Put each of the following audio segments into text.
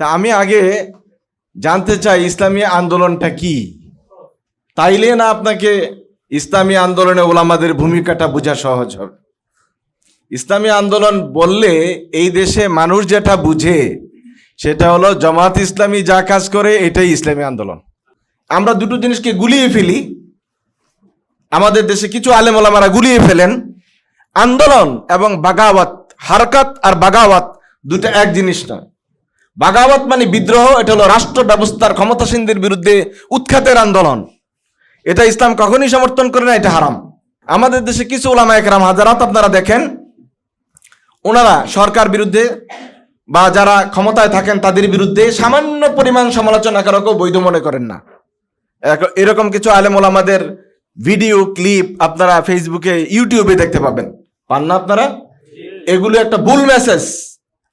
তা আমি আগে জানতে চাই, ইসলামী আন্দোলনটা কি? তাইলে না আপনাকে ইসলামী আন্দোলনে ওলামাদের ভূমিকাটা বোঝা সহজ হবে। ইসলামী আন্দোলন বললে এই দেশে মানুষ যেটা বুঝে, সেটা হলো জামাত ইসলামী যা কাজ করে, এটাই ইসলামী আন্দোলন। আমরা দুটো জিনিসকে গুলিয়ে ফেলি। আমাদের দেশে কিছু আলেম ওলামারা গুলিয়ে ফেলেন। আন্দোলন এবং বাগাওয়াত, হারকাত আর বাগাওয়াত দুটো এক জিনিস নয়। বাগাওয়াত মানে বিদ্রোহ, এটা হলো রাষ্ট্র ব্যবস্থার ক্ষমতাসীনদের বিরুদ্ধে উৎখাতের আন্দোলন। এটা ইসলাম কখনই সমর্থন করে না, এটা হারাম। আমাদের দেশে কিছু ওলামা একরাম, হাজারাত আপনারা দেখেন, ওনারা সরকার বিরুদ্ধে বা যারা ক্ষমতায় থাকেন তাদের বিরুদ্ধে সামান্য পরিমাণ সমালোচনা করাকেও বৈধ মনে করেন না। এরকম কিছু আলেম ওলামাদের ভিডিও, ক্লিপ আপনারা ফেসবুকে, ইউটিউবে দেখতে পাবেন। পান না আপনারা? এগুলো একটা ভুল মেসেজ।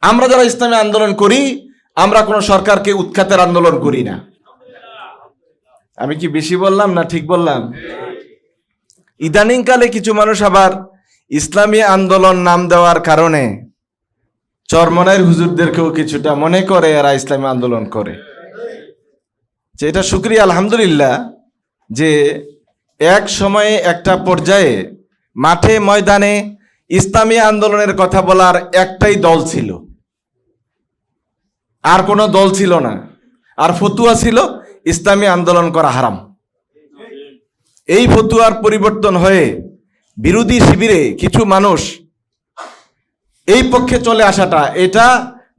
আমরা যারা ইসলামী আন্দোলন করি আমরা কোনো সরকারকে উৎখাতের আন্দোলন করি না। আমি কি বেশি বললাম না ঠিক বললাম? ইদানিংকালে কিছু মানুষ আবার ইসলামী আন্দোলন নাম দেওয়ার কারণে চরমনের হুজুরদেরকেও কিছুটা মনে করে এরা ইসলামী আন্দোলন করে। যে এটা শুক্রিয়া, আলহামদুলিল্লাহ, যে এক সময়ে একটা পর্যায়ে মাঠে ময়দানে ইসলামী আন্দোলনের কথা বলার একটাই দল ছিল। আর কোনো দল ছিল না। আর ফতুয়া ছিল ইসলামী আন্দোলন করা হারাম। এই ফতুয়ার পরিবর্তন হয়ে বিরোধী শিবিরে কিছু মানুষ এই পক্ষে চলে আসাটা, এটা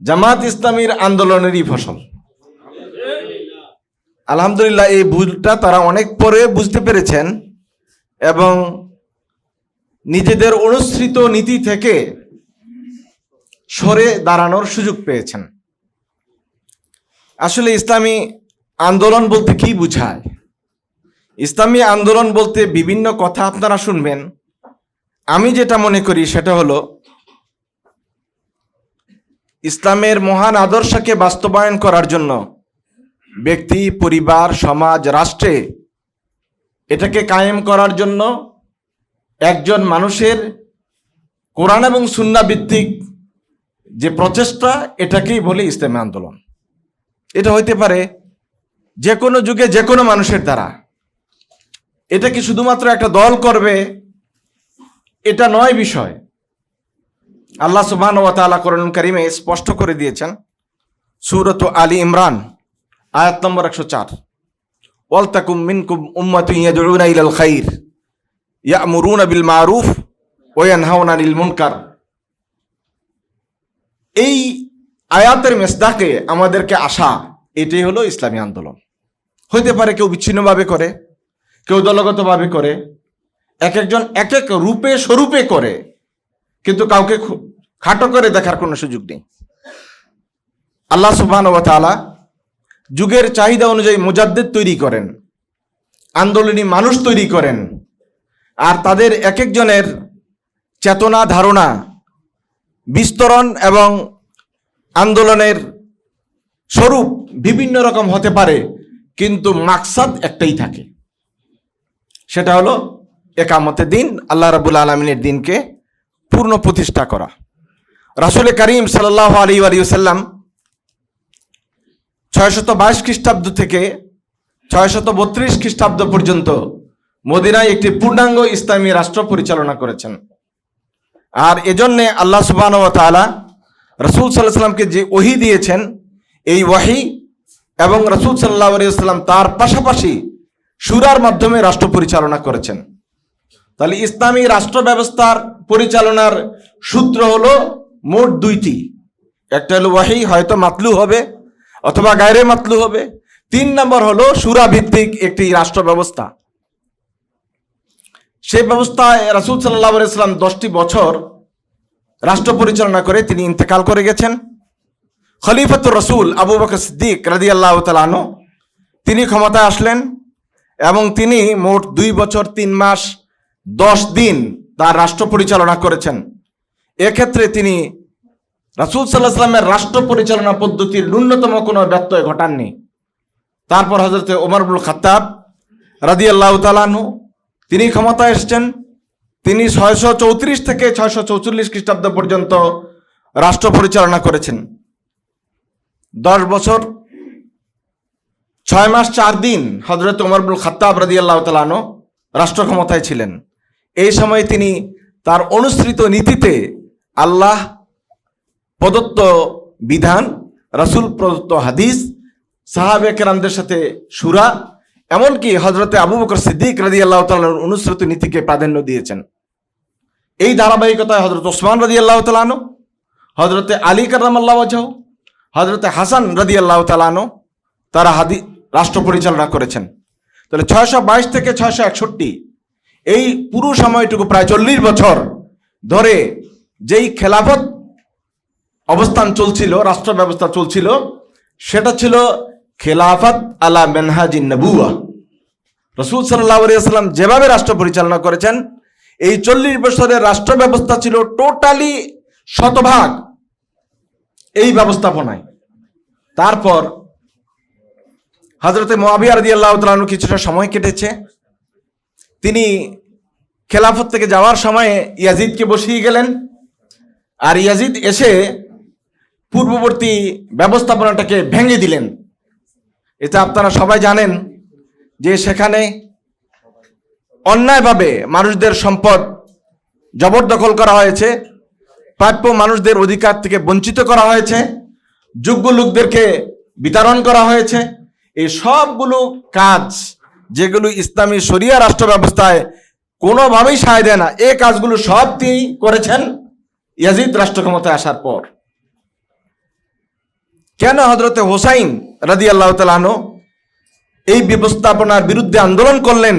জামাত ইসলামীর আন্দোলনেরই ফসল। আলহামদুলিল্লাহ, এই ভুলটা তারা অনেক পরে বুঝতে পেরেছেন এবং নিজেদের অনুসৃত নীতি থেকে সরে দাঁড়ানোর সুযোগ পেয়েছেন। আসলে ইসলামী আন্দোলন বলতে কি বুঝায়? ইসলামী আন্দোলন বলতে বিভিন্ন কথা আপনারা শুনবেন। আমি যেটা মনে করি সেটা হলো, ইসলামের মহান আদর্শকে বাস্তবায়ন করার জন্য ব্যক্তি, পরিবার, সমাজ, রাষ্ট্রে এটাকে কায়েম করার জন্য একজন মানুষের কোরআন এবং সুন্না ভিত্তিক যে প্রচেষ্টা, এটাকেই বলে ইসলামী আন্দোলন। এটা হইতে পারে যে কোনো যুগে যে কোনো মানুষের দ্বারা। এটা কি শুধুমাত্র একটা দল করবে? এটা নয় বিষয়। আল্লাহ সুবহান ওয়া তাআলা কোরআন কারিমে স্পষ্ট করে দিয়েছেন, সূরত আলী ইমরান, আয়াত নম্বর একশো চার। ওয়ালতাকুম মিনকুম উম্মাতুন ইয়াদউনা ইলাল খাইর, ইয়ামুরুনা বিল মারুফ ওয়া ইয়ানহাউনা আনিল মুনকার। এই আয়াতের মেসদাকে আমাদেরকে আসা, এটাই হলো ইসলামী আন্দোলন। হইতে পারে কেউ বিচ্ছিন্নভাবে করে, কেউ দলগতভাবে করে এক একজন এক এক রূপে স্বরূপে করে, কিন্তু কাউকে খাটো করে দেখার কোনো সুযোগ নেই। আল্লাহ সুবহান ওয়া তাআলা যুগের চাহিদা অনুযায়ী মুজাদ্দিদ তৈরি করেন, আন্দোলনী মানুষ তৈরি করেন, আর তাদের এক একজনের চেতনা, ধারণা, বিস্তরণ এবং আন্দোলনের স্বরূপ বিভিন্ন রকম হতে পারে, কিন্তু মাকসাদ একটাই থাকে। সেটা হলো একামতের দিন, আল্লাহ রাবুল আলমিনের দিনকে পূর্ণ প্রতিষ্ঠা করা। রাসুল করিম সাল্লাহ আলী আলিয়াল্লাম ছয়শত বাইশ খ্রিস্টাব্দ থেকে ছয়শত বত্রিশ খ্রিস্টাব্দ পর্যন্ত মদিনায় একটি পূর্ণাঙ্গ ইসলামী রাষ্ট্র পরিচালনা করেছেন। আর এজন্যে আল্লাহ সুবাহ তাআলা রসুল সাল্লাহ যে ওহি দিয়েছেন, এই ওয়াহি এবং রসুল সাল্লাহ আলিয়াল্লাম তার পাশাপাশি সুরার মাধ্যমে রাষ্ট্র পরিচালনা করেছেন। তাহলে ইসলামী রাষ্ট্র ব্যবস্থার পরিচালনার সূত্র হলো মোট দুইটি। একটা হলো ওয়াহি, হয়তো মাতলু হবে অথবা গায়রে মাতলু হবে। তিন নম্বর হলো সুরা ভিত্তিক একটি রাষ্ট্র ব্যবস্থা। সেই ব্যবস্থায় রাসুল সাল্লাহ ইসলাম দশটি বছর রাষ্ট্র পরিচালনা করে তিনি ইন্তেকাল করে গেছেন। খলিফাতুর রসুল আবু বকর সিদ্দিক রাজি আল্লাহ তালানো তিনি ক্ষমতায় আসলেন এবং তিনি মোট দুই বছর তিন মাস দশ দিন তার রাষ্ট্র পরিচালনা করেছেন। এক্ষেত্রে তিনি রাসুল সাল্লাহ সাল্লামের রাষ্ট্র পরিচালনা পদ্ধতির ন্যূনতম কোনো ব্যত্যয় ঘটাননি। তারপর হজরত ওমরবুল খাত্তাব রাদি আল্লাহ তালানু তিনি ক্ষমতায় এসেছেন। তিনি ছয়শো চৌত্রিশ থেকে ছয়শো চৌচল্লিশ খ্রিস্টাব্দ পর্যন্ত রাষ্ট্র পরিচালনা করেছেন। দশ বছর, ছয় মাস চার দিন হজরত ওমরবুল খাত্তাব রাদি আল্লাহ তালানো রাষ্ট্র ক্ষমতায় ছিলেন। এই সময় তিনি তার অনুসৃত নীতিতে আল্লাহ প্রদত্ত বিধান, রাসূল প্রদত্ত হাদিস, সাহাবে কেরামদের সাথে সুরা, এমনকি হজরতে আবু বকর সিদ্দিক রাজি আল্লাহ তালানোর অনুসৃত নীতিকে প্রাধান্য দিয়েছেন। এই ধারাবাহিকতায় হজরত ওসমান রাজি আল্লাহ তালানো হজরতে আলী কারাম আল্লাহ ওয়াজাহ হজরতে হাসান রাদি আল্লাহ তালানো তারা হাদি, রাষ্ট্র পরিচালনা করেছেন। তাহলে ছয়শো বাইশ থেকে ছয়শো একষট্টি, এই পুরো সময়টুকু প্রায় চল্লিশ বছর ধরে যেই খেলাফত অবস্থান চলছিল, রাষ্ট্র ব্যবস্থা চলছিল, সেটা ছিল খেলাফত আলা মেনহাজিন নবুয়া রসুল সাল্লাহ আলিয়াল্লাম যেভাবে রাষ্ট্র পরিচালনা করেছেন এই চল্লিশ বছরের রাষ্ট্র ব্যবস্থা ছিল টোটালি শতভাগ এই ব্যবস্থাপনায়। তারপর হজরতে মোয়াবিয়া রদি আল্লাহ কিছুটা সময় কেটেছে। তিনি খেলাফত থেকে যাওয়ার সময়ে ইয়াজিদকে বসিয়ে গেলেন। আর ইয়াজিদ এসে পূর্ববর্তী ব্যবস্থাপনাটাকে ভেঙে দিলেন। এটা আপনারা সবাই জানেন যে সেখানে অন্যায়ভাবে মানুষদের সম্পদ জবরদখল করা হয়েছে, প্রাপ্য মানুষদের অধিকার থেকে বঞ্চিত করা হয়েছে, যোগ্য লোকদেরকে বিতরণ করা হয়েছে। এই সবগুলো কাজ যেগুলো ইসলামী শরিয়া রাষ্ট্র ব্যবস্থায় কোনোভাবেই সায় দেয় না, এই কাজগুলো সব তিনি করেছেন ইয়াজিদ রাষ্ট্র ক্ষমতায় আসার পর। কেন হজরতে হোসাইন রাদি আল্লাহ তালানো এই ব্যবস্থাপনার বিরুদ্ধে আন্দোলন করলেন?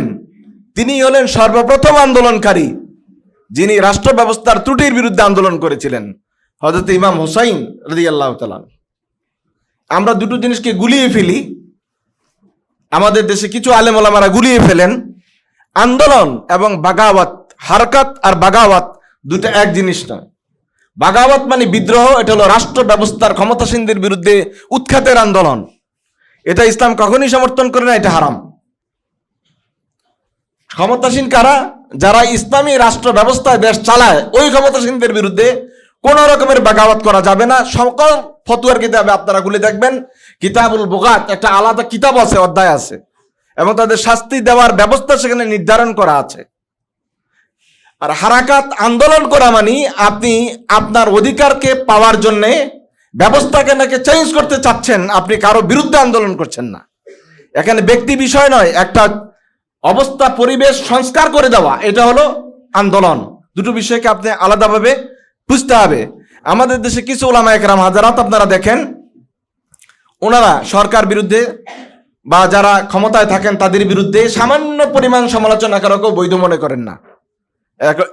তিনি হলেন সর্বপ্রথম আন্দোলনকারী, যিনি রাষ্ট্র ব্যবস্থার ত্রুটির বিরুদ্ধে আন্দোলন করেছিলেন হজরত ইমাম হোসাইন রাদি আল্লাহ আমরা দুটো জিনিসকে গুলিয়ে ফেলি। আমাদের দেশে কিছু আলেমলামারা গুলিয়ে ফেলেন। আন্দোলন এবং বাগাওয়াত, হারকাত আর বাগাওয়াত দুটো এক জিনিস নয়। বাগাওয়াত মানে বিদ্রোহ, এটা হলো রাষ্ট্র ব্যবস্থার ক্ষমতাসীনদের বিরুদ্ধে উৎখাতের আন্দোলন। এটা ইসলাম কখনই সমর্থন করে না, এটা হারাম। ক্ষমতাসীন কারা? যারা ইসলামী রাষ্ট্র ব্যবস্থায় দেশ চালায়, ওই ক্ষমতাসীনদের বিরুদ্ধে কোন রকমের বাগাওয়াত করা যাবে না। সকল ফতুয়ার কিতাবে আপনারা খুলে দেখবেন, কিতাবুল বোগাত, একটা আলাদা কিতাব আছে, অধ্যায় আছে, এবং তাদের শাস্তি দেওয়ার ব্যবস্থা সেখানে নির্ধারণ করা আছে। আর হারাকাত আন্দোলন করা মানে আপনি আপনার অধিকারকে পাওয়ার জন্যে ব্যবস্থাকে নাকি চেঞ্জ করতে চাচ্ছেন, আপনি কারও বিরুদ্ধে আন্দোলন করছেন না। এখানে ব্যক্তি বিষয় নয়, একটা অবস্থা, পরিবেশ সংস্কার করে দেওয়া, এটা হলো আন্দোলন। দুটো বিষয়কে আপনি আলাদাভাবে বুঝতে হবে। আমাদের দেশে কিছু ওলামা একরাম, হাজারাত আপনারা দেখেন, ওনারা সরকার বিরুদ্ধে বা যারা ক্ষমতায় থাকেন তাদের বিরুদ্ধে সামান্য পরিমাণ সমালোচনা করাকেও বৈধ মনে করেন না।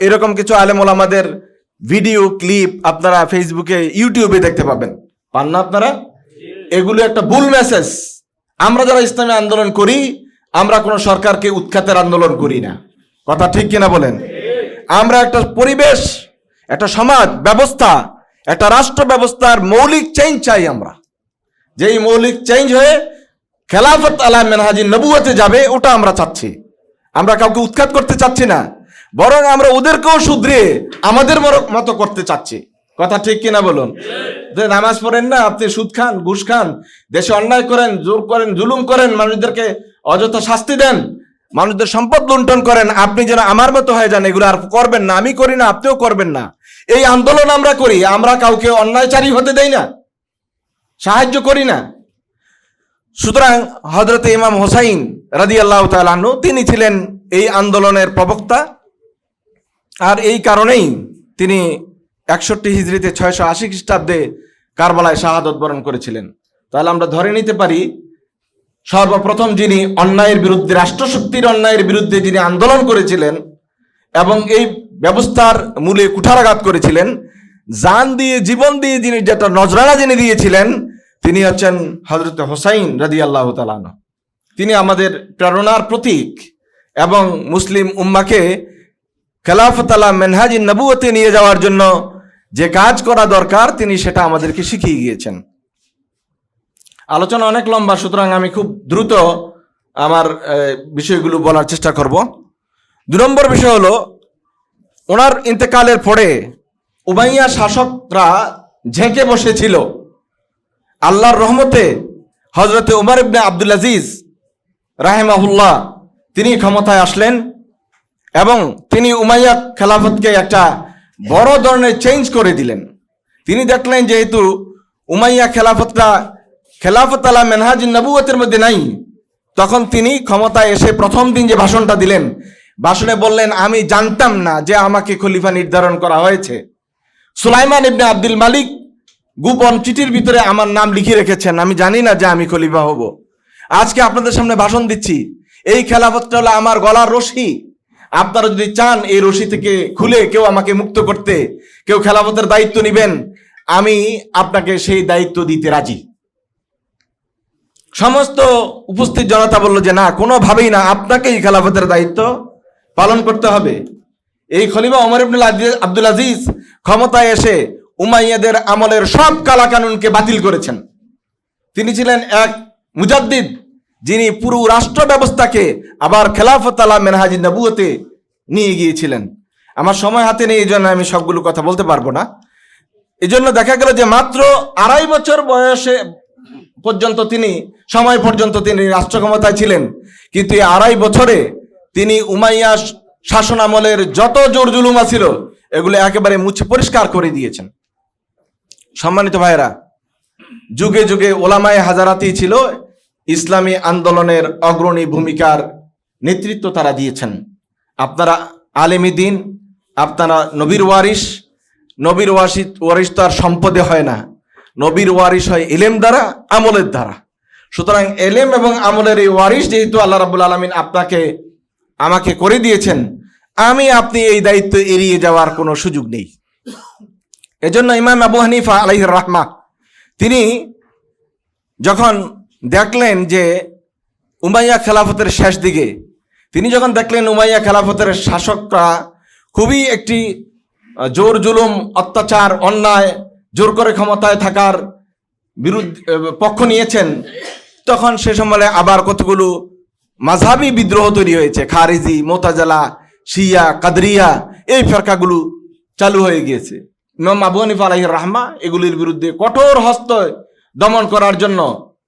এরকম কিছু আলেম ওলামাদের ভিডিও, ক্লিপ আপনারা ফেসবুকে, ইউটিউবে দেখতে পাবেন। পান না আপনারা? এগুলো একটা ভুল মেসেজ। আমরা যারা ইসলামী আন্দোলন করি আমরা কোনো সরকারকে উৎখাতের আন্দোলন করি না। কথা ঠিক কিনা বলেন? আমরা একটা পরিবেশ, একটা সমাজ, ব্যবস্থা, একটা রাষ্ট্র ব্যবস্থার মৌলিক চেঞ্জ চাই আমরা। যেই মৌলিক চেঞ্জ হয়ে খেলাফত আলা মেনহাজি নবুয়তে যাবে, ওটা আমরা চাচ্ছি। আমরা কাউকে উৎখাত করতে চাচ্ছি না, বরং আমরা ওদেরকেও শুধরে আমাদের মতো করতে চাচ্ছি। কথা ঠিক কিনা বলুন? যে নামাজ পড়েন না, আপনি সুদ খান, ঘুষ খান, দেশে অন্যায় করেন, জোর করেন, জুলুম করেন, মানুষদেরকে অযথা শাস্তি দেন। মানুষদের সম্পদ লুণ্ঠন করেন, আপনি যেন আমার মতো হয়ে যান, এগুলো আর করবেন না, আমি করি না, আপনিও করবেন না। এই আন্দোলন আমরা করি, আমরা কাউকে অন্যায়চারী হতে দেই না, সাহায্য করি না। সুতরাং হজরত ইমাম হোসাইন রাদি আল্লাহ তালু তিনি ছিলেন এই আন্দোলনের প্রবক্তা। আর এই কারণেই তিনি একষট্টি হিজড়িতে ছয়শো আশি খ্রিস্টাব্দে কারবালায় শাহাদত বরণ করেছিলেন। তাহলে আমরা ধরে নিতে পারি সর্বপ্রথম যিনি অন্যায়ের বিরুদ্ধে, রাষ্ট্রশক্তির অন্যায়ের বিরুদ্ধে যিনি আন্দোলন করেছিলেন এবং এই ব্যবস্থার মূলে কুঠারাঘাত করেছিলেন, জান দিয়ে, জীবন দিয়ে যিনি যেটা নজরানা যিনি দিয়েছিলেন, তিনি হচ্ছেন হজরত হোসাইন রাদি আল্লাহ তালান তিনি আমাদের প্রেরণার প্রতীক এবং মুসলিম উম্মাকে খেলাফত আলা মেনহাজি নবুয়তে নিয়ে যাওয়ার জন্য যে কাজ করা দরকার, তিনি সেটা আমাদেরকে শিখিয়ে গিয়েছেন। আলোচনা অনেক লম্বা, সুতরাং আমি খুব দ্রুত আমার বিষয়গুলো বলার চেষ্টা করব। দু নম্বর বিষয় হলো, ওনার ইন্তেকালের পরে উমাইয়া শাসকরা ঝেঁকে বসেছিল। আল্লাহর রহমতে হজরতে উমর ইবনে আব্দুল আজিজ রাহেমাহুল্লাহ তিনি ক্ষমতায় আসলেন এবং তিনি উমাইয়া খেলাফতকে একটা বড় ধরনের চেঞ্জ করে দিলেন। তিনি দেখলেন যেহেতু উমাইয়া খেলাফতটা খেলাফত আলা মেনহাজিন নবুয়তের মধ্যে নাই। তখন তিনি ক্ষমতায় এসে প্রথম দিন যে ভাষণটা দিলেন, ভাষণে বললেন, আমি জানতাম না যে আমাকে খলিফা নির্ধারণ করা হয়েছে। সুলাইমান ইবনে আব্দুল মালিক গোপন চিঠির ভিতরে আমার নাম লিখে রেখেছেন, আমি জানি না যে আমি খলিফা হব। আজকে আপনাদের সামনে ভাষণ দিচ্ছি, এই খেলাফতটা হলো আমার গলার রশি। আপনারা যদি চান এই রশি থেকে খুলে কেউ আমাকে মুক্ত করতে, কেউ খেলাফতের দায়িত্ব নেবেন, আমি আপনাকে সেই দায়িত্ব দিতে রাজি। সমস্ত উপস্থিত জনতা বলল যে না, কোনোভাবেই না আপনাকে এই খেলাফতের দায়িত্ব পালন করতে হবে। এই খলিফা ওমর ইবনুল আব্দুল আজিজ ক্ষমতায় এসে উমাইয়াদের আমলের সব কালাকানুনকে বাতিল করেছেন। তিনি ছিলেন এক মুজাদ্দিদ, যিনি পুরো রাষ্ট্র ব্যবস্থাকে আবার খেলাফত আলা মেনহাজি নবুয়তে নিয়ে গিয়েছিলেন। আমার সময় হাতে নেই এই জন্য আমি সবগুলো কথা বলতে পারব না। এই জন্য দেখা গেল যে মাত্র আড়াই বছর বয়সে পর্যন্ত তিনি সময় পর্যন্ত তিনি রাষ্ট্র ক্ষমতায় ছিলেন। কিন্তু এই আড়াই বছরে তিনি উমাইয়া শাসন আমলের যত জোর জুলুমা ছিল এগুলো একেবারে মুছে পরিষ্কার করে দিয়েছেন। সম্মানিত ভাইরা যুগে যুগে ওলামায় হাজারাতি ছিল, ইসলামী আন্দোলনের অগ্রণী ভূমিকার নেতৃত্ব তারা দিয়েছেন। আপনারা আলেমী দিন, আপনারা নবীর ওয়ারিস নবীর ওয়ারিস ওয়ারিস তো আর সম্পদে হয় না। নবীর ওয়ারিস হয় এলেম দ্বারা, আমলের দ্বারা। সুতরাং এলেম এবং আমলের এই ওয়ারিস যেহেতু আল্লাহ রাবুল আলমিন আপনাকে, আমাকে করে দিয়েছেন, আমি আপনি এই দায়িত্ব এড়িয়ে যাওয়ার কোনো সুযোগ নেই। এজন্য ইমাম আবু হানিফা আলাইহির রাহমা, তিনি যখন দেখলেন যে উমাইয়া খেলাফতের শেষ দিকে, তিনি যখন দেখলেন উমাইয়া খেলাফতের শাসকরা খুবই একটি জোর জুলুম, অত্যাচার, অন্যায়, জোর করে ক্ষমতায় থাকার বিরুদ্ধে পক্ষ নিয়েছেন তখন সে সময় আবার কতগুলো মাঝাবি বিদ্রোহ তৈরি হয়েছে। খারিজি, মোতাজালা, শিয়া, কাদরিয়া, এই ফেরকাগুলো চালু হয়ে গিয়েছে। ইমাম আবু হানিফা রাহমা এগুলির বিরুদ্ধে কঠোর হস্ত দমন করার জন্য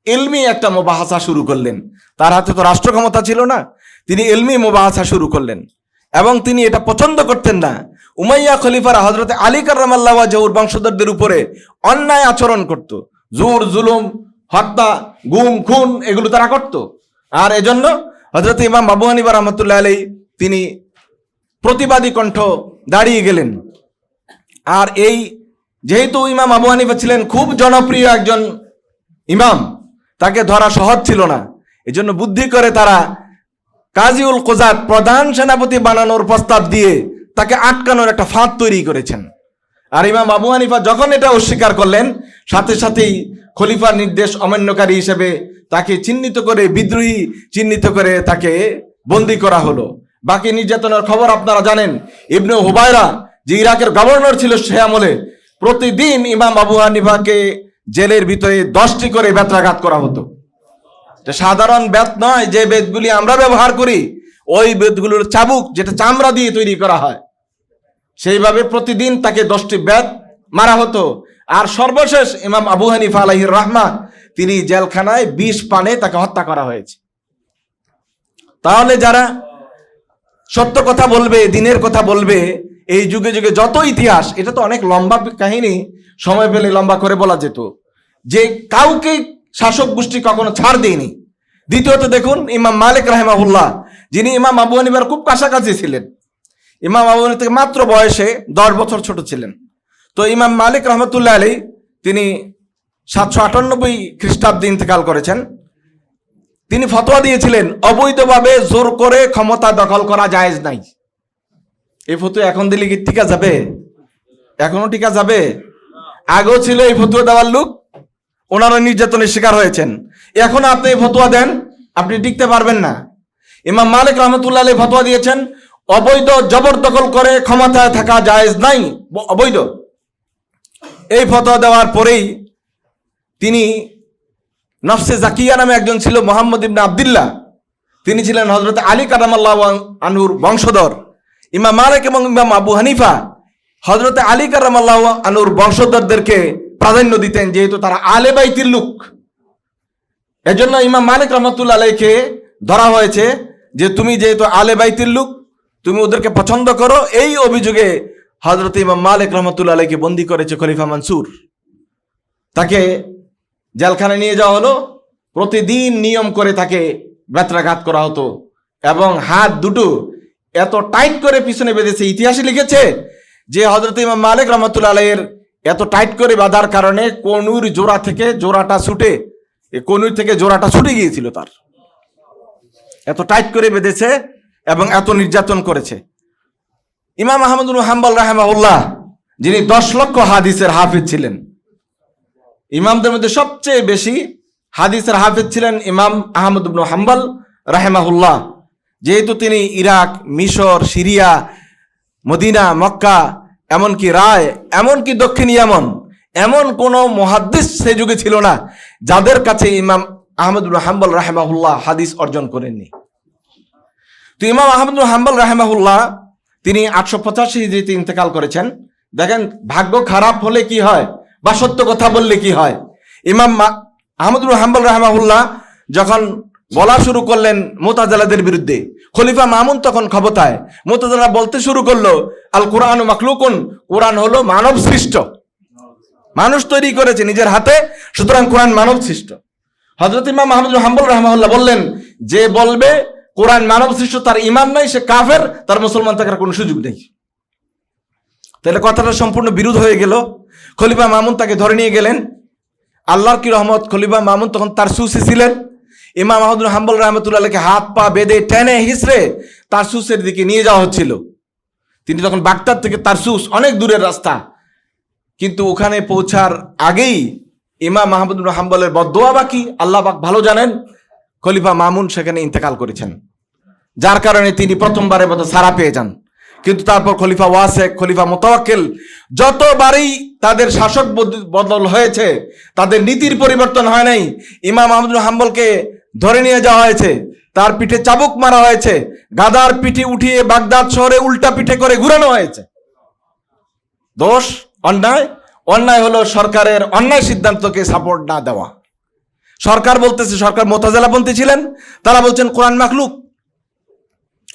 এলমি একটা মোবাহাসা শুরু করলেন। তার হাতে তো রাষ্ট্র ক্ষমতা ছিল না, তিনি এলমি মোবাহাসা শুরু করলেন। এবং তিনি এটা পছন্দ করতেন না। উমাইয়া খলিফারা হজরত আলী কার্লামাল্লাহ জহুর বংশধরদের উপরে অন্যায় আচরণ করত। জোর, জুলুম হত্যা গুম, খুন, এগুলো তারা করত। আর এজন্য হজরত ইমাম বাবু হানিবা রহমতুল্লাহ আলী তিনি প্রতিবাদী কণ্ঠ দাঁড়িয়ে গেলেন। আর এই যেহেতু ইমাম আবু হানিফা ছিলেন খুব জনপ্রিয় একজন ইমাম, তাকে ধরা সহজ ছিল না। এজন্য বুদ্ধি করে তারা কাজীউল কোজাত প্রধান সেনাপতি বানানোর প্রস্তাব দিয়ে তাকে আটকানোর একটা ফাঁদ তৈরি করেছেন। আর ইমাম আবু হানিফা যখন এটা অস্বীকার করলেন, সাথে সাথেই খলিফার নির্দেশ অমান্যকারী হিসেবে তাকে চিহ্নিত করে, বিদ্রোহী চিহ্নিত করে তাকে বন্দি করা হলো। বাকি নির্যাতনের খবর আপনারা জানেন, ইবনে হুবায়রা যে ইরাকের গভর্নর ছিল সে আমলে প্রতিদিন ইমাম আবু হানিফাকে জেলের ভিতরে দশটি করে বেত্রাঘাত করা হতো। সাধারণ বেত নয় যে বেতগুলি আমরা ব্যবহার করি, ওই বেতগুলোর চাবুক যেটা চামড়া দিয়ে তৈরি করা হয়। সেইভাবে প্রতিদিন তাকে দশটি বেত মারা হতো। আর সর্বশেষ ইমাম আবু হানিফা আলাহির রহমা, তিনি জেলখানায় বিষ পানে তাকে হত্যা করা হয়েছে। তাহলে যারা সত্য কথা বলবে, দিনের কথা বলবে, এই যুগে যুগে যত ইতিহাস, এটা তো অনেক লম্বা কাহিনী, সময় পেলে লম্বা করে বলা যেত। যে কাউকে শাসক গোষ্ঠী কখনো ছাড় দেয়নি। দ্বিতীয়ত দেখুন, ইমাম মালিক রাহেমাহুল্লাহ, যিনি ইমাম আবু হানিফার খুব কাছাকাছি ছিলেন। ইমাম আবু থেকে মাত্র বয়সে দশ বছর ছোট ছিলেন। তো ইমাম মালিক রহমতুল্লাহ আলী তিনি সাতশো আটানব্বই খ্রিস্টাব্দে ইন্তেকাল করেছেন। তিনি ফতোয়া দিয়েছিলেন, অবৈধভাবে জোর করে ক্ষমতা দখল করা জায়েজ নাই। এই ফতুয়া এখন দিলে কি টিকা যাবে? এখনও টিকা যাবে? আগেও ছিল এই ফতুয়া দেওয়ার লোক ওনারা নির্যাতনের শিকার হয়েছেন। এখন আপনি এই ফতুয়া দেন, আপনি টিকতে পারবেন না। ইমাম মালিক রহমতুল্লাহ ফতোয়া দিয়েছেন অবৈধ, জবরদখল করে ক্ষমতায় থাকা জায়েজ নাই। অবৈধ। এই ফতোয়া দেওয়ার পরেই তিনি নফসে জাকিয়া নামে একজন ছিল মোহাম্মদ ইবনে আবদুল্লাহ। তিনি ছিলেন হজরত আলী কারামাল্লাহ আনুর বংশধর। ইমাম মালিক এবং ইমাম আবু হানিফা হজরত আলী কারামাল্লাহ আনুর বংশধরদেরকে প্রাধান্য দিতেন, যেহেতু তারা আলে বাইতির লোক। এজন্য ইমাম মালিক রহমতুল্লাহ আলাইকে ধরা হয়েছে যে, তুমি যেহেতু আলে বাইতির লোক তুমি ওদেরকে পছন্দ করো, এই অভিযোগে হজরত ইমাম মালিক রহমতুল্লাহ আলাইকে বন্দি করেছে খলিফা মানসুর। তাকে জেলখানে নিয়ে যাওয়া হলো, প্রতিদিন নিয়ম করে তাকে ব্যত্রাঘাত করা হতো এবং হাত দুটো এত টাইট করে পিছনে বেঁধেছে, ইতিহাসে লিখেছে যে হজরত ইমাম মালিক রহমতুল্লাহ আলাইয়ের এত টাইট করে বাঁধার কারণে কনুর জোড়া থেকে জোড়াটা ছুটে কনুর থেকে জোড়াটা ছুটে গিয়েছিল তার। এত টাইট করে বেঁধেছে এবং এত নির্যাতন করেছে। ইমাম আহমদুল হাম্বল রাহেমাউল্লাহ যিনি দশ লক্ষ হাদিসের হাফিজ ছিলেন, ইমামদের মধ্যে সবচেয়ে বেশি হাদিসের হাফিজ ছিলেন ইমাম আহমদ হাম্বল রাহেমাহুল্লাহ। যেহেতু তিনি ইরাক, মিশর, সিরিয়া, মদিনা, মক্কা, এমনকি রায়, এমনকি দক্ষিণ ইয়ামন, এমন কোন মহাদ্দিস সে যুগে ছিল না, যাদের কাছে ইমাম আহমদ ইবনু হাম্বল রাহেমাহুল্লাহ হাদিস অর্জন করেননি। তো ইমাম আহমদ হাম্বল রাহেমাহুল্লাহ, তিনি আটশো পঁচাশি হিজড়িতে ইন্তেকাল করেছেন। দেখেন, ভাগ্য খারাপ হলে কি হয় বা সত্য কথা বললে কি হয়? ইমাম আহমদুল হাম্বল রাহমাহুল্লাহ যখন বলা শুরু করলেন মোতাজালাদের বিরুদ্ধে, খলিফা মামুন তখন ক্ষমতায়। মোতাজালা বলতে শুরু করল, আল কোরআন মাকলুকুন কোরআন হলো মানব সৃষ্ট। মানুষ তৈরি করেছে নিজের হাতে, সুতরাং কোরআন মানব সৃষ্ট। হজরত ইমাম মাহমুদুল হাম্বুল রহমাহুল্লাহ বললেন, যে বলবে কোরআন মানব সৃষ্ট, তার ইমান নাই, সে কাফের, তার মুসলমান থাকার কোনো সুযোগ নেই। তাহলে কথাটা সম্পূর্ণ বিরোধ হয়ে গেল। খলিফা মামুন তাকে ধরে নিয়ে গেলেন। আল্লাহর কি রহমত, খলিফা মামুন তখন তার সুসে ছিলেন। ইমাম মাহমুদুল হাম্বল রহমতুল্লাহকে হাত পা বেঁধে টেনে হিসড়ে তার সুসের দিকে নিয়ে যাওয়া হচ্ছিল। তিনি তখন বাগদাদ থেকে তার সুস অনেক দূরের রাস্তা। কিন্তু ওখানে পৌঁছার আগেই ইমাম মাহমুদুল হাম্বলের বদোয়া বাকি। আল্লাহ পাক ভালো জানেন, খলিফা মামুন সেখানে ইন্তেকাল করেছেন। যার কারণে তিনি প্রথমবারের মতো সারা পেয়ে যান। কিন্তু তারপর খলিফা ওয়াসেক, খলিফা মোতাওয়াক্কেল যতবারই তাদের শাসক বদ- বদল হয়েছে, তাদের নীতির পরিবর্তন হয় নাই। ইমাম আহমদুল হাম্বলকে ধরে নিয়ে যাওয়া হয়েছে, তার পিঠে চাবুক মারা হয়েছে, গাদার পিঠে উঠিয়ে বাগদাদ শহরে উল্টা পিঠে করে ঘুরানো হয়েছে। দোষ, অন্যায়? অন্যায় হলো সরকারের অন্যায় সিদ্ধান্তকে সাপোর্ট না দেওয়া। সরকার বলতেছে, সরকার মোতাজালাপন্থী ছিলেন, তারা বলছেন, কোরআন মাখলুক।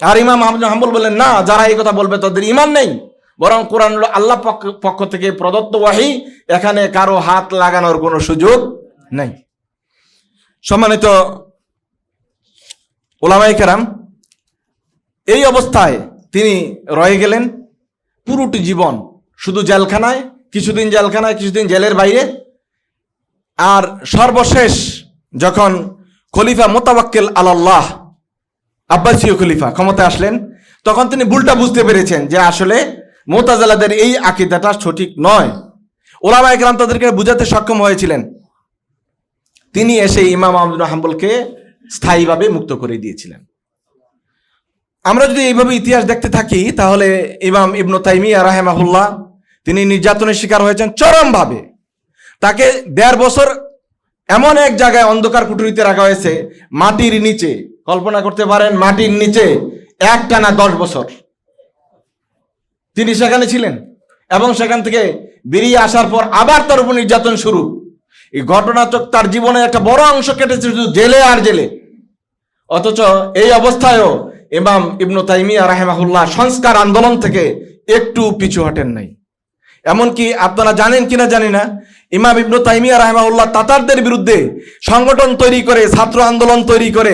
আর ইমাম আহমদ হাম্বল বললেন, না, যারা এই কথা বলবে, তাদের ইমান নেই। বরং কোরআন আল্লাহ পক্ষ- থেকে প্রদত্ত ওয়াহি, এখানে কারও হাত লাগানোর কোনো সুযোগ নেই। সম্মানিত ওলামাই কেরাম, এই অবস্থায় তিনি রয়ে গেলেন পুরোটি জীবন, শুধু জেলখানায়, কিছুদিন জেলখানায়, কিছুদিন জেলের বাইরে। আর সর্বশেষ যখন খলিফা মোতাবাক্কেল আলাল্লাহ আব্বাসীয় খলিফা ক্ষমতায় আসলেন, তখন তিনি ভুলটা বুঝতে পেরেছেন যে আসলে মোতাজালাদের এই আকিদাটা সঠিক নয়। ওলামা একরাম তাদেরকে বুঝাতে সক্ষম হয়েছিলেন। তিনি এসে ইমাম আহমদুল হাম্বলকে স্থায়ীভাবে মুক্ত করে দিয়েছিলেন। আমরা যদি এইভাবে ইতিহাস দেখতে থাকি, তাহলে ইমাম ইবনু তাইমিয়া রাহেমাহুল্লাহ তিনি নির্যাতনের শিকার হয়েছেন চরমভাবে। তাকে দেড় বছর এমন এক জায়গায় অন্ধকার কুটুরিতে রাখা হয়েছে, মাটির নিচে। কল্পনা করতে পারেন মাটির নিচে এক টানা দশ বছর। তিনি সেখানে ছিলেন এবং সেখান থেকে বেরিয়ে আসার পর আবার তার উপর নির্যাতন শুরু। এই ঘটনা তো তার জীবনের একটা বড় অংশ কেটেছে শুধু জেলে আর জেলে। অথচ এই অবস্থায়ও ইমাম ইবনু তাইমিয়া রাহেমাহুল্লাহ সংস্কার আন্দোলন থেকে একটু পিছু হটেন নাই। এমনকি আপনারা জানেন কিনা জানি না ইমাম ইবনু তাইমিয়া রাহেমাহুল্লাহ তাতারদের বিরুদ্ধে সংগঠন তৈরি করে, ছাত্র আন্দোলন তৈরি করে,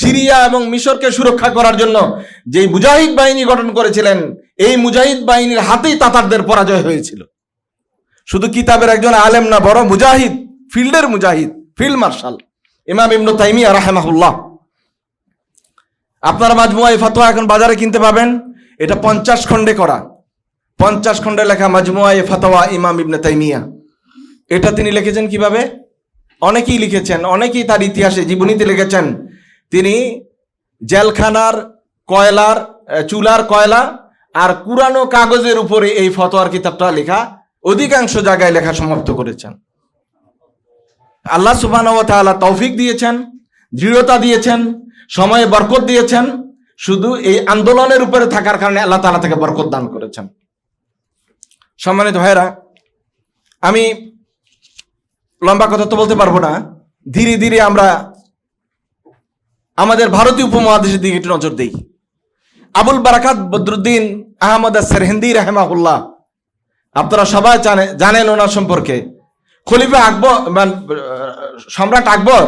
সিরিয়া এবং মিশরকে সুরক্ষা করার জন্য যে মুজাহিদ বাহিনী গঠন করেছিলেন, এই মুজাহিদ বাহিনীর হাতেই তাতারদের পরাজয় হয়েছিল। শুধু কিতাবের একজন আলেম না বড় মুজাহিদ, ফিল্ডের মুজাহিদ, ফিল্ড মার্শাল ইমাম ইবনু তাইমিয়া রাহেমাহুল্লাহ। আপনারা মাজমুয়া ফতোয়া এখন বাজারে কিনতে পাবেন। এটা পঞ্চাশ খণ্ডে করা। পঞ্চাশ খণ্ডে লেখা মাজমুয়া এ ফতোয়া ইমাম ইবনে তাইমিয়া। এটা তিনি লিখেছেন কীভাবে? অনেকেই লিখেছেন, অনেকেই তার ইতিহাসে, জীবনীতে লিখেছেন। তিনি জেলখানার কয়লার চুলার কয়লা আর কুরানো কাগজের উপরে এই ফতোয়ার কিতাবটা লেখা, অধিকাংশ জায়গায় লেখা সমাপ্ত করেছেন। আল্লাহ সুবাহ তৌফিক দিয়েছেন, দৃঢ়তা দিয়েছেন, সময়ে বরকত দিয়েছেন, শুধু এই আন্দোলনের উপরে থাকার কারণে আল্লাহ তালা থেকে বরকত দান করেছেন। সম্মানিত ভাইরা আমি লম্বা কথা তো বলতে পারব না। ধীরে ধীরে আমরা আমাদের ভারতীয় উপমহাদেশের দিকে একটু নজর দিই। আবুল বারাকাত বদরুদ্দিন আহমদ সেরহিন্দি রাহেমাহুল্লাহ আপনারা সবাই জানে জানেন ওনার সম্পর্কে। খলিফা আকবর মানে, সম্রাট আকবর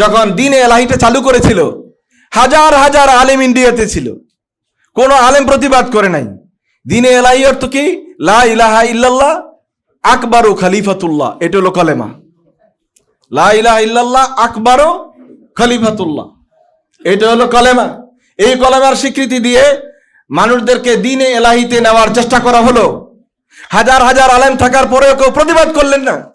যখন দিন এলাহিটা চালু করেছিল হাজার হাজার আলেম ইন্ডিয়াতে ছিল। কোনো আলেম প্রতিবাদ করে নাই। দিনে এলাহি অর্থ কি? লা ইল্লাল্লাহ আকবর খালিফাতুল্লাহ এটা হলো কলেমা। লা ইলাহা ইল্লাল্লাহ আকবর খলিফাতুল্লাহ। এটা হলো কলেমা। এই কলেমার স্বীকৃতি দিয়ে মানুষদেরকে দিনে এলাহিতে নেওয়ার চেষ্টা করা হলো। হাজার হাজার আলেম থাকার পরেও কেউ প্রতিবাদ করলেন না।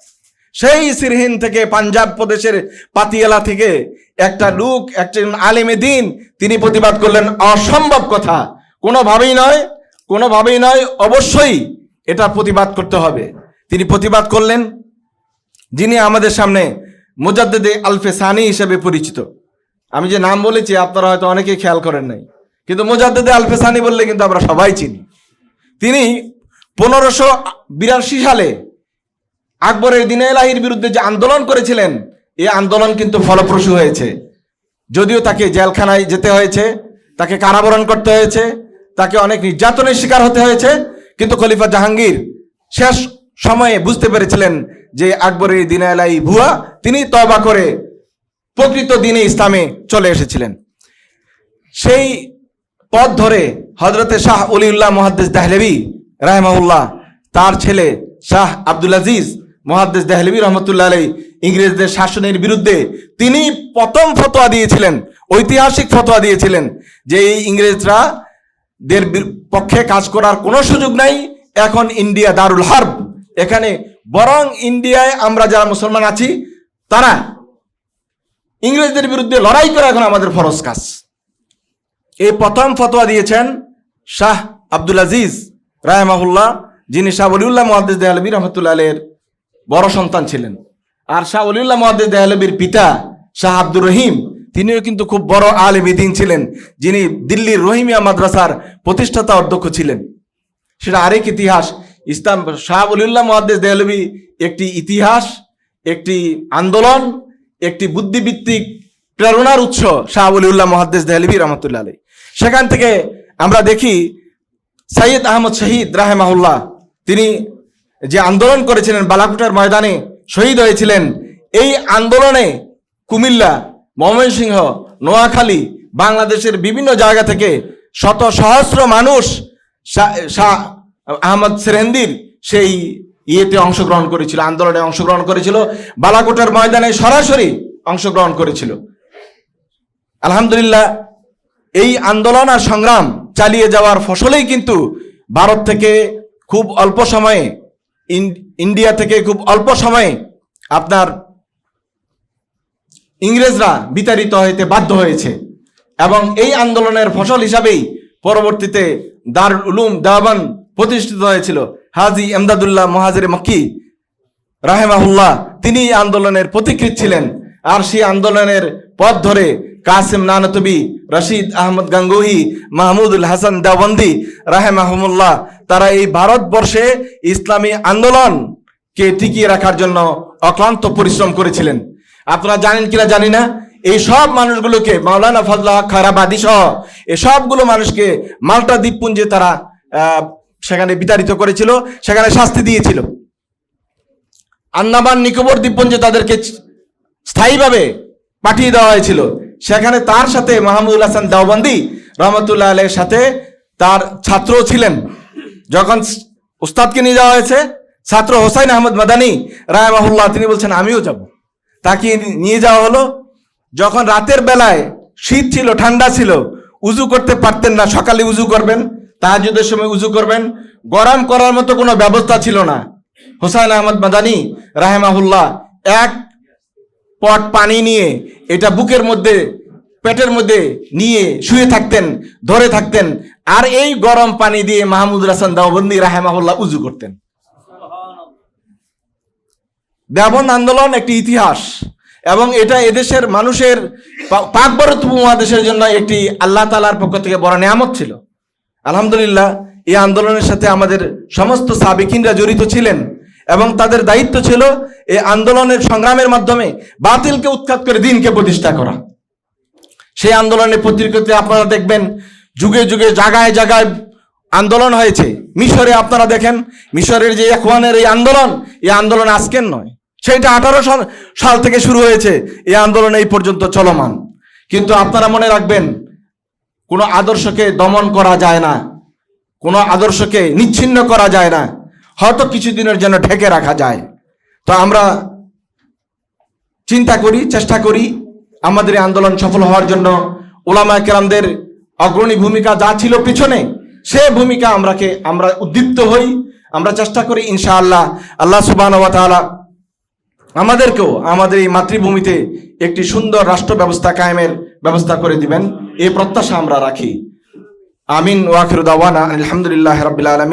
সেই সিরহিন থেকে পাঞ্জাব প্রদেশের পাতিয়ালা থেকে একটা লোক, একজন আলেমে দিন, তিনি প্রতিবাদ করলেন, অসম্ভব কথা। কোনোভাবেই নয় কোনোভাবেই নয়, অবশ্যই এটা প্রতিবাদ করতে হবে। তিনি প্রতিবাদ করলেন। যিনি আমাদের সামনে মুজাদ্দেদে আলফে সানি হিসেবে পরিচিত। আমি যে নাম বলেছি, আপনারা হয়তো অনেকেই খেয়াল করেন নাই। কিন্তু মুজাদ্দেদে আলফে সানি বললে কিন্তু আমরা সবাই চিনি। তিনি পনেরোশো বিরাশি সালে আকবরের দিনে এলাহির বিরুদ্ধে যে আন্দোলন করেছিলেন, এই আন্দোলন কিন্তু ফলপ্রসূ হয়েছে। যদিও তাকে জেলখানায় যেতে হয়েছে, তাকে কারাবরণ করতে হয়েছে, তাকে অনেক নির্যাতনের শিকার হতে হয়েছে, কিন্তু খলিফা জাহাঙ্গীর শেষ সময়ে বুঝতে পেরেছিলেন যে আকবরের দিনে এলাই ভুয়া, তিনি তবা করে প্রকৃত দিনে ইসলামে চলে এসেছিলেন। সেই পথ ধরে হজরতে শাহ অলিউল্লাহ মহাদ্দেস দেহলেবি রাহমাউল্লাহ তার ছেলে শাহ আব্দুল আজিজ মহাদ্দেস দেহলেবি রহমতুল্লাহ আলাই ইংরেজদের শাসনের বিরুদ্ধে তিনি প্রথম ফতোয়া দিয়েছিলেন, ঐতিহাসিক ফতোয়া দিয়েছিলেন যে এই ইংরেজরা দের পক্ষে কাজ করার কোনো সুযোগ নাই। এখন ইন্ডিয়া দারুল হার্ব, এখানে বরং ইন্ডিয়ায় আমরা যারা মুসলমান আছি, তারা ইংরেজদের বিরুদ্ধে লড়াই করা এখন আমাদের ফরজ কাজ। এই প্রথম ফতোয়া দিয়েছেন শাহ আব্দুল আজিজ রায়মাহুল্লাহ যিনি শাহ অলিউল্লাহ মহাদ্দেস দেয়ালবী রহমতুল্লাহ আলের বড় সন্তান ছিলেন। আর শাহ অলিউল্লাহ মহাদ্দেস দেয়ালবীর পিতা শাহ আব্দুর রহিম, তিনিও কিন্তু খুব বড় আলেম দিন ছিলেন, যিনি দিল্লির রহিমিয়া মাদ্রাসার প্রতিষ্ঠাতা অধ্যক্ষ ছিলেন। সেটা আরেক ইতিহাস। ইসলাম শাহ অলিউল্লাহ মহাদ্দেস দেয়ালবী একটি ইতিহাস, একটি আন্দোলন, একটি বুদ্ধিভিত্তিক প্রেরণার উৎস শাহ অলিউল্লাহ মহাদ্দেস দেহলবী রহমতুল্লাহ আলী সেখান থেকে আমরা দেখি সৈয়দ আহমদ শহীদ রাহেমাহুল্লাহ, তিনি যে আন্দোলন করেছিলেন বালাকুটার ময়দানে শহীদ হয়েছিলেন, এই আন্দোলনে কুমিল্লা, ময়মনসিংহ, নোয়াখালী বাংলাদেশের বিভিন্ন জায়গা থেকে শত সহস্র মানুষ আহমদ সেরেন্দির সেই ইয়েতে অংশগ্রহণ করেছিল, আন্দোলনে অংশগ্রহণ করেছিল, বালাকোটার ময়দানে সরাসরি অংশগ্রহণ করেছিল। আলহামদুলিল্লাহ, এই আন্দোলন আর সংগ্রাম চালিয়ে যাওয়ার ফসলেই কিন্তু ভারত থেকে খুব অল্প সময়ে, ইন- ইন্ডিয়া থেকে খুব অল্প সময়ে আপনার ইংরেজরা বিতাড়িত হইতে বাধ্য হয়েছে এবং এই আন্দোলনের ফসল হিসাবেই পরবর্তীতে দারুল উলুম দেওয়ান প্রতিষ্ঠিত হয়েছিল। হাজি এমদাদুল্লাহ মহাজির মক্কি, রাহেমাহুল্লাহ, তিনি আন্দোলনের পথিকৃৎ ছিলেন। আর সেই আন্দোলনের পথ ধরে কাসিম নানতবি, রশিদ আহমদ গাঙ্গুহি, মাহমুদুল হাসান দেওবন্দি রাহেমাহমুল্লাহ তারা এই ভারতবর্ষে ইসলামী আন্দোলনকে টিকিয়ে রাখার জন্য অক্লান্ত পরিশ্রম করেছিলেন। আপনারা জানেন কিনা জানি না, এই সব মানুষগুলোকে, মাওলানা ফজলা খারাবাদী সহ এই সবগুলো মানুষকে মাল্টা দ্বীপপুঞ্জে তারা সেখানে বিতাড়িত করেছিল, সেখানে শাস্তি দিয়েছিল। আন্দামান, নিকোবর দ্বীপপুঞ্জে তাদেরকে স্থায়ীভাবে পাঠিয়ে দেওয়া হয়েছিল। সেখানে তার সাথে মাহমুদুল হাসান দেওবন্দি রহমতুল্লাহ আলের সাথে তার ছাত্র ছিলেন। যখন উস্তাদকে নিয়ে যাওয়া হয়েছে, ছাত্র হোসাইন আহমদ মাদানি রায়মাহুল্লাহ তিনি বলছেন, আমিও যাব। তাকে নিয়ে যাওয়া হলো। যখন রাতের বেলায় শীত ছিল, ঠান্ডা ছিল, উজু করতে পারতেন না, সকালে উজু করবেন। তাহাজুদের সময় উজু করবেন। গরম করার মতো কোনো ব্যবস্থা ছিল না। হোসাইন আহমদ মাদানি রাহেমাহুল্লাহ এক পট পানি নিয়ে এটা বুকের মধ্যে, পেটের মধ্যে নিয়ে শুয়ে থাকতেন, ধরে থাকতেন আর এই গরম পানি দিয়ে মাহমুদ হাসান দাওবন্দি রাহেমাহুল্লাহ উজু করতেন। দেবন আন্দোলন একটি ইতিহাস এবং এটা এদেশের মানুষের পাক উপমহাদেশের জন্য একটি আল্লাহ তালার পক্ষ থেকে বড় নিয়ামত ছিল। আলহামদুলিল্লাহ, এই আন্দোলনের সাথে আমাদের সমস্ত সাবিকিনরা জড়িত ছিলেন এবং তাদের দায়িত্ব ছিল এই আন্দোলনের সংগ্রামের মাধ্যমে বাতিলকে উৎখাত করে দিনকে প্রতিষ্ঠা করা। সেই আন্দোলনের পত্রিকাতে আপনারা দেখবেন, যুগে যুগে জায়গায় জায়গায় আন্দোলন হয়েছে। মিশরে আপনারা দেখেন, মিশরের যে এখওয়ানের এই আন্দোলন এই আন্দোলন আজকের নয়। সেটা আঠারো সাল থেকে শুরু হয়েছে। এই আন্দোলন এই পর্যন্ত চলমান। কিন্তু আপনারা মনে রাখবেন কোনো আদর্শকে দমন করা যায় না, কোনো আদর্শকে নিচ্ছিন্ন করা যায় না, হয়তো কিছুদিনের জন্য ঢেকে রাখা যায়। তো আমরা চিন্তা করি, চেষ্টা করি আমাদের আন্দোলন সফল হওয়ার জন্য। ওলামা কেরামদের অগ্রণী ভূমিকা যা ছিল পিছনে, সে ভূমিকা আমরাকে, আমরা উদ্দীপ্ত হই। আমরা চেষ্টা করি, ইনশাআল্লাহ, আল্লাহ সুবাহ আমাদেরকেও আমাদের এই মাতৃভূমিতে একটি সুন্দর রাষ্ট্র ব্যবস্থা কায়েমের ব্যবস্থা করে দিবেন। এই প্রত্যাশা আমরা রাখি। আমিন ওয়াখির আলহামদুলিল্লাহ রাবিল আলমিন।